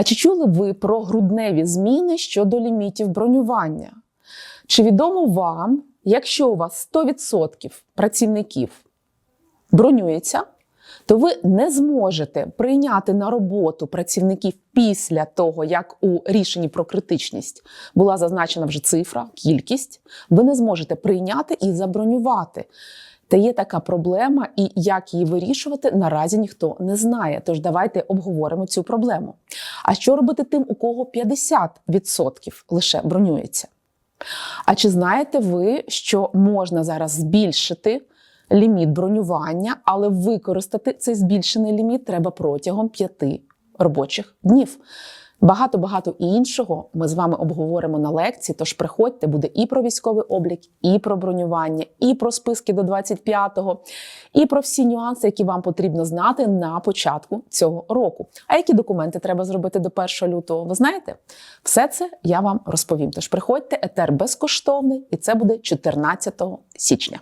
А чи чули ви про грудневі зміни щодо лімітів бронювання? Чи відомо вам, якщо у вас 100% працівників бронюється, то ви не зможете прийняти на роботу працівників після того, як у рішенні про критичність була зазначена вже цифра, кількість, ви не зможете прийняти і забронювати. Та є така проблема, і як її вирішувати, наразі ніхто не знає. Тож давайте обговоримо цю проблему. А що робити тим, у кого 50% лише бронюється? А чи знаєте ви, що можна зараз збільшити ліміт бронювання, але використати цей збільшений ліміт треба протягом п'яти робочих днів? Багато багато іншого ми з вами обговоримо на лекції. Тож приходьте, буде і про військовий облік, і про бронювання, і про списки до 25-го, і про всі нюанси, які вам потрібно знати на початку цього року. А які документи треба зробити до 1 лютого? Ви знаєте? Все це я вам розповім. Тож приходьте, етер безкоштовний, і це буде 14 січня.